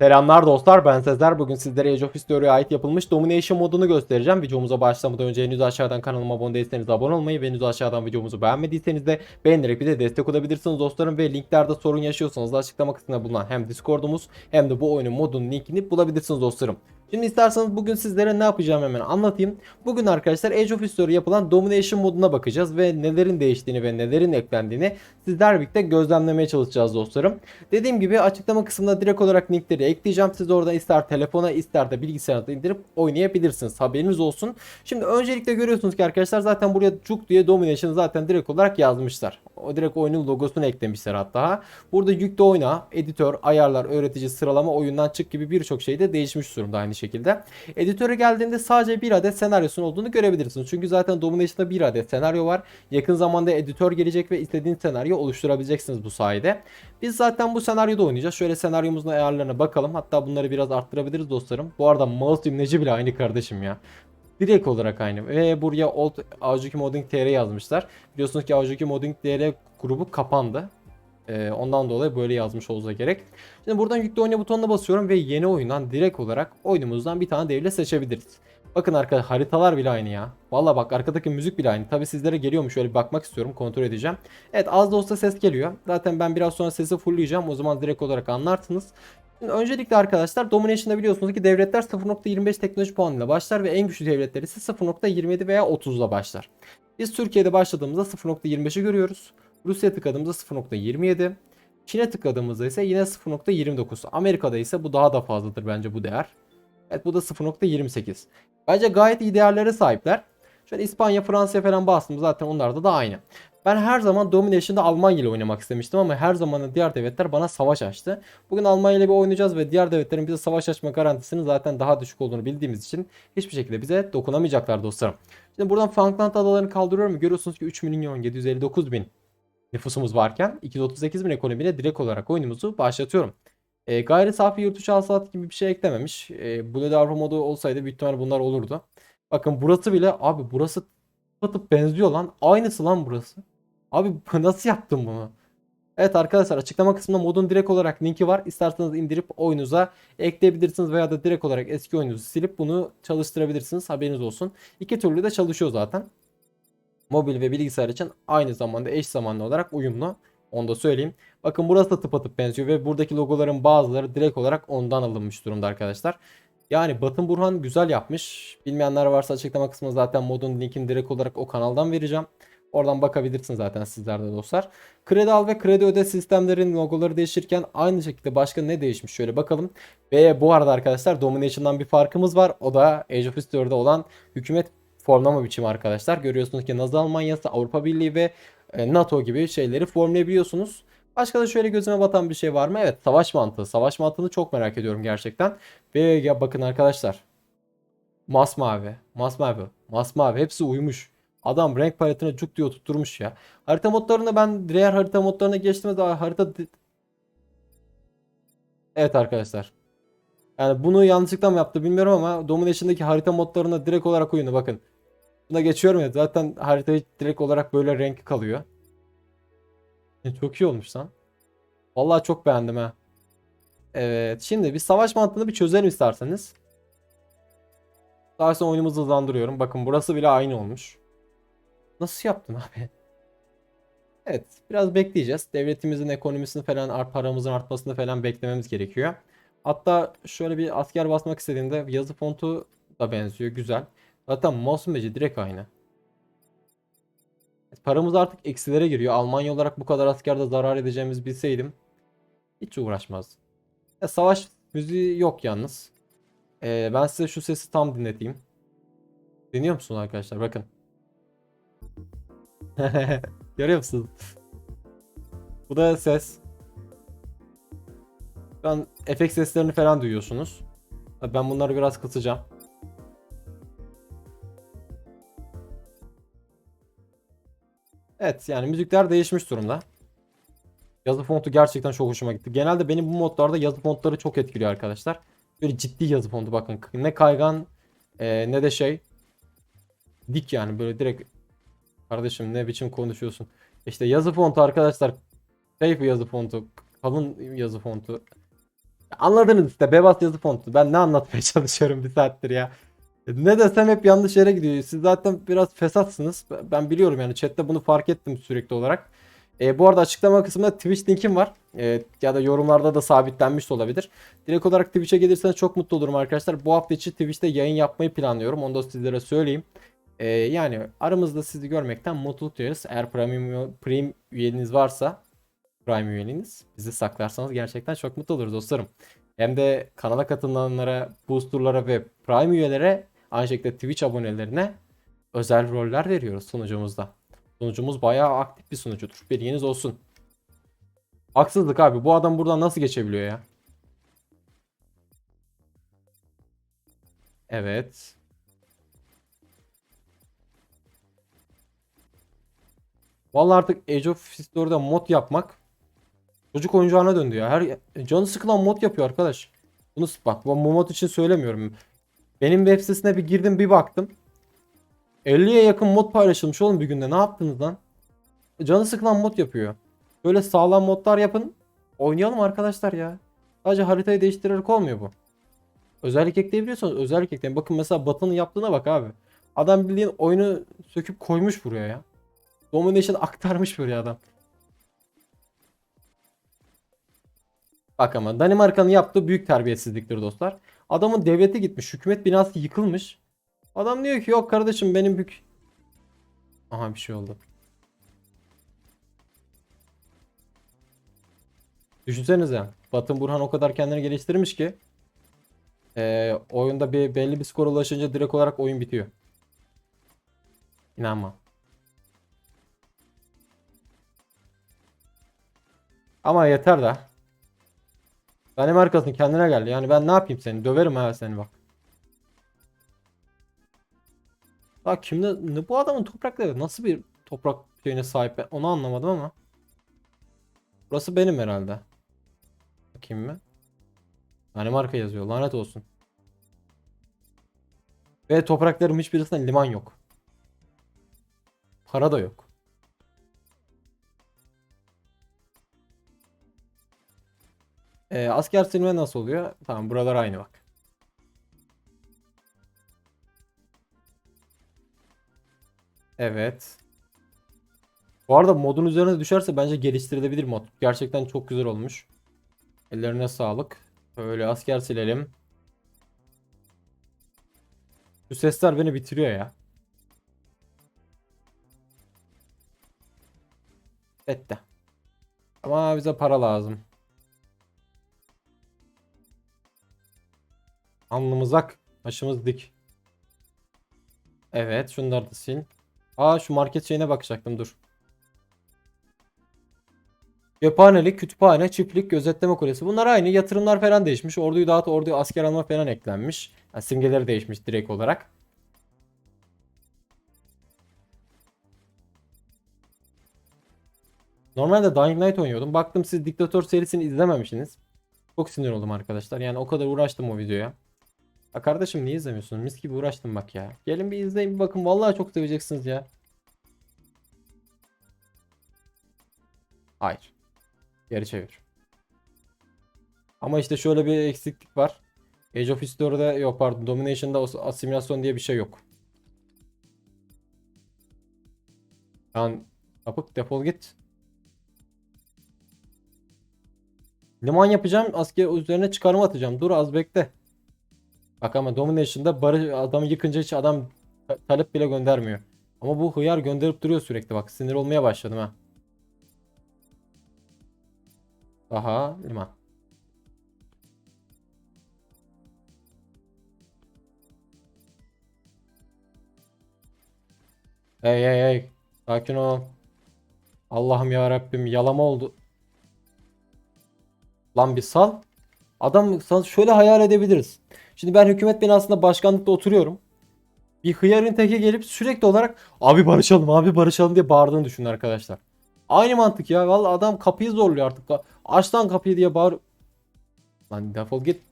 Selamlar dostlar ben Sezer. Bugün sizlere Age of History'e ait yapılmış Domination modunu göstereceğim. Videomuza başlamadan önce henüz aşağıdan kanalıma abone değilseniz abone olmayı ve henüz aşağıdan videomuzu beğenmediyseniz de beğenerek bir de destek olabilirsiniz dostlarım. Ve linklerde sorun yaşıyorsanız da açıklama kısmında bulunan hem Discord'umuz hem de bu oyunun modunun linkini bulabilirsiniz dostlarım. Şimdi isterseniz bugün sizlere ne yapacağım hemen anlatayım. Bugün arkadaşlar Age of History yapılan Domination moduna bakacağız ve nelerin değiştiğini ve nelerin eklendiğini sizler birlikte gözlemlemeye çalışacağız dostlarım. Dediğim gibi açıklama kısmında direkt olarak linkleri ekleyeceğim. Siz orada ister telefona ister de bilgisayarınıza indirip oynayabilirsiniz. Haberiniz olsun. Şimdi öncelikle görüyorsunuz ki arkadaşlar zaten buraya Cuk diye Domination zaten direkt olarak yazmışlar. O direkt oyunun logosunu eklemişler hatta. Burada yükle oyna, editör, ayarlar, öğretici, sıralama, oyundan çık gibi birçok şey de değişmiş durumda aynı şekilde. Editöre geldiğinde sadece bir adet senaryosun olduğunu görebilirsiniz. Çünkü zaten Domination'da bir adet senaryo var. Yakın zamanda editör gelecek ve istediğiniz senaryo oluşturabileceksiniz bu sayede. Biz zaten bu senaryoda oynayacağız. Şöyle senaryomuzun ayarlarına bakalım. Hatta bunları biraz arttırabiliriz dostlarım. Bu arada mouse imleci bile aynı kardeşim ya. Direkt olarak aynı. Ve buraya Old Aozuki Modding TR yazmışlar. Biliyorsunuz ki Aozuki Modding TR grubu kapandı. Ee, ondan dolayı böyle yazmış olsa gerek. Şimdi buradan yükle oyna butonuna basıyorum ve yeni oyundan direkt olarak oyunumuzdan bir tane devlet seçebiliriz. Bakın arkadaşlar haritalar bile aynı ya. Valla bak arkadaki müzik bile aynı. Tabi sizlere geliyor mu şöyle bakmak istiyorum kontrol edeceğim. Evet az da olsa ses geliyor. Zaten ben biraz sonra sesi fullleyeceğim. O zaman direkt olarak anlarsınız. Şimdi öncelikle arkadaşlar Domination'da biliyorsunuz ki devletler 0.25 teknoloji puanıyla başlar ve en güçlü devletler ise 0.27 veya 30'la başlar. Biz Türkiye'de başladığımızda 0.25'i görüyoruz. Rusya tıkladığımızda 0.27. Çin'e tıkladığımızda ise yine 0.29. Amerika'da ise bu daha da fazladır bence bu değer. Evet bu da 0.28. Bence gayet iyi değerlere sahipler. Şöyle İspanya, Fransa falan bastım zaten onlarda da aynı. Ben her zaman Domination'da Almanya ile oynamak istemiştim ama her zaman diğer devletler bana savaş açtı. Bugün Almanya ile bir oynayacağız ve diğer devletlerin bize savaş açma garantisinin zaten daha düşük olduğunu bildiğimiz için hiçbir şekilde bize dokunamayacaklar dostlarım. Şimdi buradan Falkland adalarını kaldırıyorum. Görüyorsunuz ki 3 milyon 759 bin nüfusumuz varken 238 bin ekonomiyle direkt olarak oyunumuzu başlatıyorum. E, gayri safi yurt içi hasılat gibi bir şey eklememiş. E, Blue Avrupa modu olsaydı büyük ihtimalle bunlar olurdu. Bakın burası bile abi burası tıpatıp benziyor lan. Aynısı lan burası. Abi nasıl yaptın bunu? Evet arkadaşlar açıklama kısmında modun direkt olarak linki var. İsterseniz indirip oyunuza ekleyebilirsiniz veya da direkt olarak eski oyununuzu silip bunu çalıştırabilirsiniz. Haberiniz olsun. İki türlü de çalışıyor zaten. Mobil ve bilgisayar için aynı zamanda eş zamanlı olarak uyumlu. Onu da söyleyeyim. Bakın burası da tıpatıp benziyor ve buradaki logoların bazıları direkt olarak ondan alınmış durumda arkadaşlar. Yani Batın Burhan güzel yapmış. Bilmeyenler varsa açıklama kısmında zaten modun linkini direkt olarak o kanaldan vereceğim. Oradan bakabilirsiniz zaten sizler de dostlar. Kredi al ve kredi öde sistemlerin logoları değişirken aynı şekilde başka ne değişmiş şöyle bakalım. Ve bu arada arkadaşlar Domination'dan bir farkımız var. O da Age of History'de olan hükümet formlama biçimi arkadaşlar. Görüyorsunuz ki Nazi Almanyası, Avrupa Birliği ve e, NATO gibi şeyleri formlayabiliyorsunuz. Başka da şöyle gözüme batan bir şey var mı? Evet savaş mantığı. Savaş mantığını çok merak ediyorum gerçekten. Ve ya bakın arkadaşlar. Masmavi, masmavi, masmavi hepsi uyumuş. Adam renk paletine cuk diye tutturmuş ya. Harita modlarını ben diğer harita modlarına geçtiğimde harita... Evet arkadaşlar. Yani bunu yanlışlıkla mı yaptı bilmiyorum ama Domination'daki harita modlarına direkt olarak uyunu bakın. Buna geçiyorum ya zaten harita direkt olarak böyle renk kalıyor. E, Çok iyi olmuş lan. Vallahi çok beğendim ha. Evet şimdi bir savaş mantığını bir çözelim isterseniz. Sonra oyunumuzu hızlandırıyorum. Bakın burası bile aynı olmuş. Nasıl yaptın abi? Evet biraz bekleyeceğiz. Devletimizin ekonomisini falan art paramızın artmasını falan beklememiz gerekiyor. Hatta şöyle bir asker basmak istediğimde yazı fontu da benziyor. Güzel. Zaten mouse imajı direkt aynı. Paramız artık eksilere giriyor. Almanya olarak bu kadar askerde zarar edeceğimizi bilseydim hiç uğraşmazdım. Ya, savaş müziği yok yalnız. Ee, ben size şu sesi tam dinleteyim. Dinliyor musunuz arkadaşlar? Bakın. Görüyor musunuz? Bu da ses. Şu an efekt seslerini falan duyuyorsunuz. Ben bunları biraz kısacağım. Evet yani müzikler değişmiş durumda. Yazı fontu gerçekten çok hoşuma gitti. Genelde benim bu modlarda yazı fontları çok etkiliyor arkadaşlar. Böyle ciddi yazı fontu bakın. Ne kaygan e, ne de şey. Dik yani böyle direkt. Kardeşim ne biçim konuşuyorsun. İşte yazı fontu arkadaşlar. Safe yazı fontu. Kalın yazı fontu. Anladınız işte bebas yazı fontu. Ben ne anlatmaya çalışıyorum bir saattir ya. Ne desem hep yanlış yere gidiyor. Siz zaten biraz fesatsınız. Ben biliyorum yani chatte bunu fark ettim sürekli olarak. E, bu arada açıklama kısmında Twitch linkim var. E, ya da yorumlarda da sabitlenmiş de olabilir. Direkt olarak Twitch'e gelirseniz çok mutlu olurum arkadaşlar. Bu hafta içi Twitch'te yayın yapmayı planlıyorum. Onu da sizlere söyleyeyim. E, yani aramızda sizi görmekten mutluluk duyarız. Eğer Prime, Prime üyeniz varsa Prime üyeliğiniz bizi saklarsanız gerçekten çok mutlu oluruz dostlarım. Hem de kanala katılanlara, boosterlara ve Prime üyelere aynı şekilde Twitch abonelerine özel roller veriyoruz sunucumuzda. Sunucumuz bayağı aktif bir sunucudur. Bilginiz olsun. Haksızlık abi. Bu adam buradan nasıl geçebiliyor ya? Evet. Vallahi artık Age of History'de mod yapmak çocuk oyuncağına döndü ya. Her canı sıkılan mod yapıyor arkadaş. Bunu bak bu mod için söylemiyorum. Benim web sitesine bir girdim bir baktım. 50'ye yakın mod paylaşılmış oğlum bir günde. Ne yaptınız lan? Canı sıkılan mod yapıyor. Böyle sağlam modlar yapın. Oynayalım arkadaşlar ya. Sadece haritayı değiştirerek olmuyor bu. Özellik ekleyebiliyorsanız özellik ekleyin. Bakın mesela Batı'nın yaptığına bak abi. Adam bildiğin oyunu söküp koymuş buraya ya. Domination aktarmış buraya adam. Bak ama Danimarka'nın yaptığı büyük terbiyesizliktir dostlar. Adamın devleti gitmiş. Hükümet binası yıkılmış. Adam diyor ki yok kardeşim benim bük... Aha bir şey oldu. Düşünsenize. Batın Burhan o kadar kendini geliştirmiş ki eee, oyunda bir belli bir skor ulaşınca direkt olarak oyun bitiyor. İnanma. Ama yeter de. Danimarka'sın kendine gel. Yani ben ne yapayım seni? Döverim ha seni bak. Ya kimde ne bu adamın toprakları nasıl bir toprak şeyine sahip ben onu anlamadım ama. Burası benim herhalde. Bakayım mı? Danimarka yazıyor. Lanet olsun. Ve topraklarım hiçbirisinde liman yok. Para da yok. Ee, asker silme nasıl oluyor? Tamam buralar aynı bak. Evet. Bu arada modun üzerine düşerse bence geliştirilebilir mod. Gerçekten çok güzel olmuş. Ellerine sağlık. Böyle asker silelim. Şu sesler beni bitiriyor ya. Etti. Ama bize para lazım. Alnımız ak. Başımız dik. Evet şunları da sil. Aa şu market şeyine bakacaktım dur. Cephanelik, kütüphane, çiftlik, gözetleme kulesi. Bunlar aynı. Yatırımlar falan değişmiş. Orduyu dağıt, orduya asker alma falan eklenmiş. Yani simgeleri değişmiş direkt olarak. Normalde Dying Light oynuyordum. Baktım siz Diktatör serisini izlememişsiniz. Çok sinir oldum arkadaşlar. Yani o kadar uğraştım o videoya. Ya kardeşim niye izlemiyorsun? Mis gibi uğraştım bak ya. Gelin bir izleyin bir bakın. Vallahi çok seveceksiniz ya. Hayır. Geri çevir. Ama işte şöyle bir eksiklik var. Age of History'de yok pardon Domination'da asimilasyon diye bir şey yok. Yani sapık defol git. Liman yapacağım. Asker üzerine çıkarma atacağım. Dur az bekle. Bak ama Domination'da barı adamı yıkınca hiç adam ta- talep bile göndermiyor. Ama bu hıyar gönderip duruyor sürekli bak. Sinir olmaya başladım ha. Daha liman. Hey hey hey. Sakin ol. Allah'ım ya Rabbim yalama oldu. Lan bir sal. Adam şöyle hayal edebiliriz. Şimdi ben hükümet binasında başkanlıkta oturuyorum. Bir hıyarın teki gelip sürekli olarak abi barışalım abi barışalım diye bağırdığını düşünün arkadaşlar. Aynı mantık ya. Vallahi adam kapıyı zorluyor artık. Aç lan kapıyı diye bağır. Lan defol git.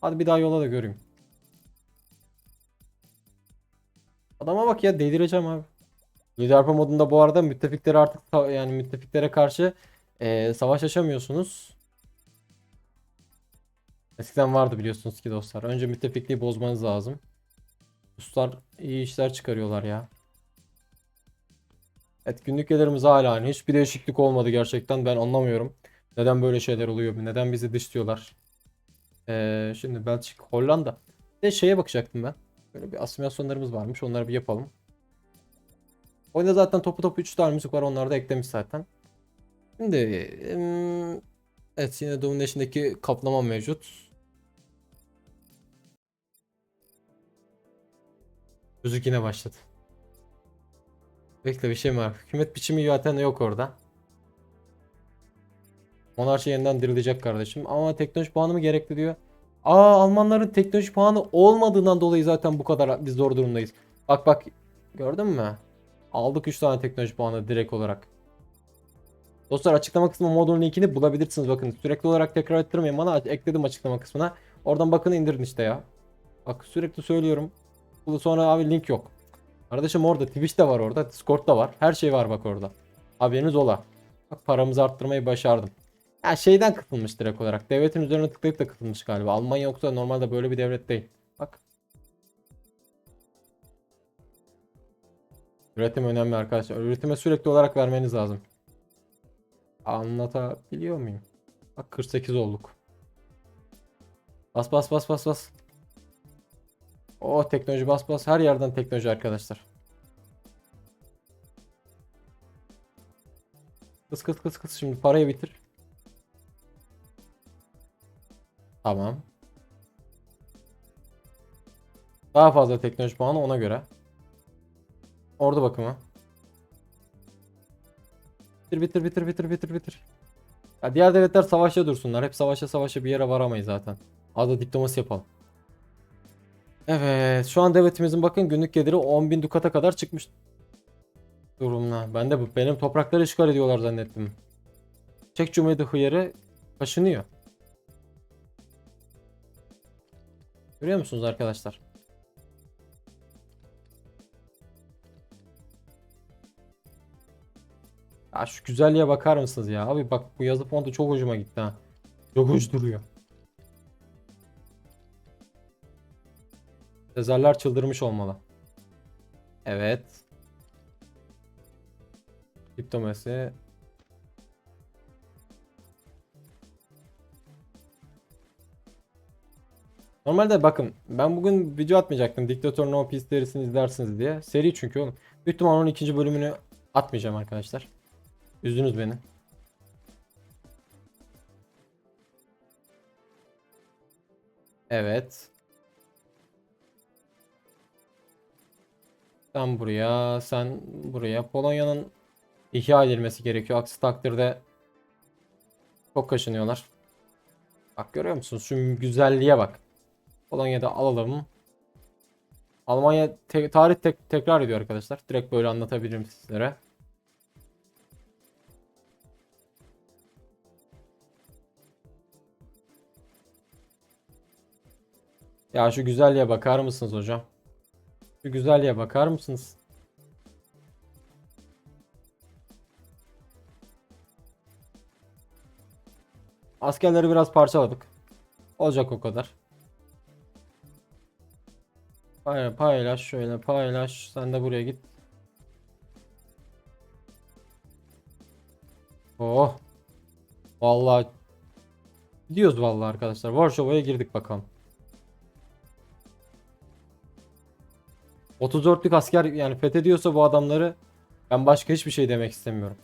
Hadi bir daha yola da göreyim. Adama bak ya delireceğim abi. Liderpo modunda bu arada müttefiklere artık yani müttefiklere karşı eee, savaş açamıyorsunuz. Eskiden vardı biliyorsunuz ki dostlar. Önce müttefikliği bozmanız lazım. Ruslar iyi işler çıkarıyorlar ya. Evet günlük gelirimiz hala aynı. Hiçbir değişiklik olmadı gerçekten. Ben anlamıyorum. Neden böyle şeyler oluyor? Neden bizi dışlıyorlar? Ee, şimdi Belçika, Hollanda. Bir de şeye bakacaktım ben. Böyle bir asimilasyonlarımız varmış. Onları bir yapalım. Oyunda zaten topu topu 3 tane müzik var. Onları da eklemiş zaten. Şimdi evet yine Domination'daki kaplama mevcut. Müzik yine başladı. Bekle bir şey mi var? Hükümet biçimi zaten yok orada. Monarşi yeniden dirilecek kardeşim. Ama teknoloji puanı mı gerekli diyor. Aa Almanların teknoloji puanı olmadığından dolayı zaten bu kadar biz zor durumdayız. Bak bak gördün mü? Aldık 3 tane teknoloji puanı direkt olarak. Dostlar açıklama kısmı modunun linkini bulabilirsiniz bakın. Sürekli olarak tekrar ettirmeyin bana ekledim açıklama kısmına. Oradan bakın indirin işte ya. Bak sürekli söylüyorum. Sonra abi link yok. Kardeşim orada Twitch de var orada. Discord da var. Her şey var bak orada. Haberiniz ola. Bak paramızı arttırmayı başardım. Ya şeyden katılmış direkt olarak. Devletin üzerine tıklayıp da katılmış galiba. Almanya yoksa normalde böyle bir devlet değil. Bak. Üretim önemli arkadaşlar. Üretime sürekli olarak vermeniz lazım. Anlatabiliyor muyum? Bak 48 olduk. Bas bas bas bas bas. O teknoloji bas bas. Her yerden teknoloji arkadaşlar. Kıs kıs kıs kıs. Şimdi parayı bitir. Tamam. Daha fazla teknoloji puanı ona göre. Ordu bakımı. Bitir bitir bitir bitir bitir bitir. Ya diğer devletler savaşta dursunlar. Hep savaşa savaşa bir yere varamayız zaten. Az da diplomasi yapalım. Evet, şu an devletimizin bakın günlük geliri 10.000 dukata kadar çıkmış durumda. Ben de bu benim toprakları işgal ediyorlar zannettim. Çek Cumhuriyeti hıyarı kaşınıyor. Görüyor musunuz arkadaşlar? Ya şu güzelliğe bakar mısınız ya? Abi bak bu yazı fontu çok hoşuma gitti ha. Çok hoş duruyor. Sezarlar çıldırmış olmalı. Evet. Diplomasi. Normalde bakın ben bugün video atmayacaktım. Diktatör No Peace serisini izlersiniz diye. Seri çünkü oğlum. Büyük ihtimal onun ikinci bölümünü atmayacağım arkadaşlar. Üzdünüz beni. Evet. Sen buraya, sen buraya. Polonya'nın ihya edilmesi gerekiyor. Aksi takdirde çok kaşınıyorlar. Bak görüyor musunuz? Şu güzelliğe bak. Polonya'da alalım. Almanya te- tarih tek- tekrar ediyor arkadaşlar. Direkt böyle anlatabilirim sizlere. Ya şu güzelliğe bakar mısınız hocam? Şu güzelliğe bakar mısınız? Askerleri biraz parçaladık. Olacak o kadar. Pay- Paylaş şöyle paylaş. Sen de buraya git. Oh. Vallahi gidiyoruz vallahi arkadaşlar. Varşova'ya girdik bakalım. 34'lük asker yani fethediyorsa bu adamları ben başka hiçbir şey demek istemiyorum.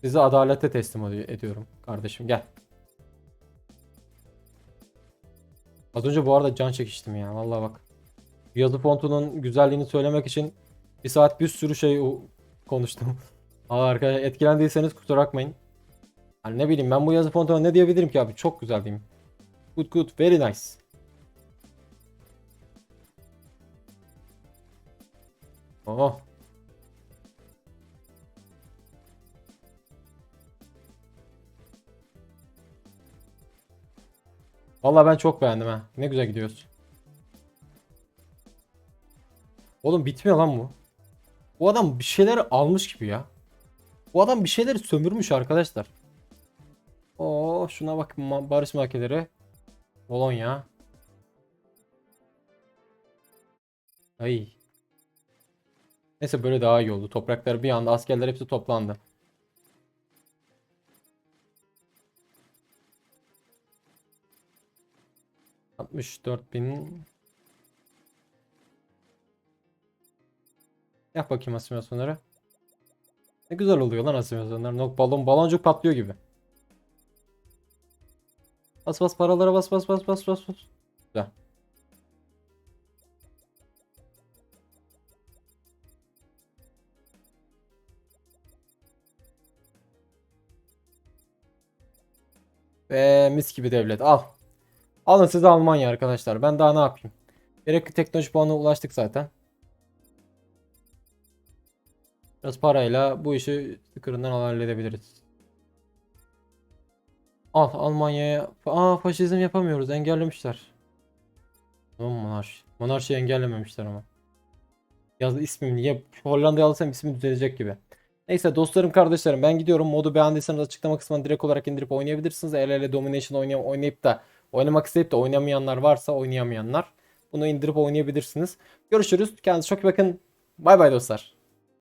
Sizi adalete teslim ed- ediyorum kardeşim gel. Az önce bu arada can çekiştim ya vallahi bak. Yazı fontunun güzelliğini söylemek için bir saat bir sürü şey konuştum. Valla arkadaşlar etkilendiyseniz kusura bakmayın. Hani ne bileyim ben bu yazı fontuna ne diyebilirim ki abi çok güzel diyeyim. Good good very nice. Oh. Vallahi ben çok beğendim ha. Ne güzel gidiyoruz. Oğlum bitmiyor lan bu. Bu adam bir şeyler almış gibi ya. Bu adam bir şeyleri sömürmüş arkadaşlar. Oo şuna bak barış makineleri. Bologna. Ay. Neyse böyle daha iyi oldu. Topraklar bir anda askerler hepsi toplandı. Altmış dört bin. Yap bakayım asimilasyonları. Ne güzel oluyor lan asimilasyonlar. Nok balon baloncuk patlıyor gibi. Bas bas paralara bas bas bas bas bas bas. Güzel. Ve mis gibi devlet al. Alın size Almanya arkadaşlar. Ben daha ne yapayım? Gerekli teknoloji puanına ulaştık zaten. Biraz parayla bu işi sıkırından halledebiliriz. Al Almanya'ya. Aa faşizm yapamıyoruz. Engellemişler. Tamam monarşi. Monarşiyi engellememişler ama. Yaz ismim niye Hollanda'ya alsam ismi düzelecek gibi. Neyse dostlarım kardeşlerim ben gidiyorum. Modu beğendiyseniz açıklama kısmına direkt olarak indirip oynayabilirsiniz. El ele Domination oynay oynayıp da oynamak isteyip de oynamayanlar varsa oynayamayanlar bunu indirip oynayabilirsiniz. Görüşürüz. Kendinize çok iyi bakın. Bay bay dostlar.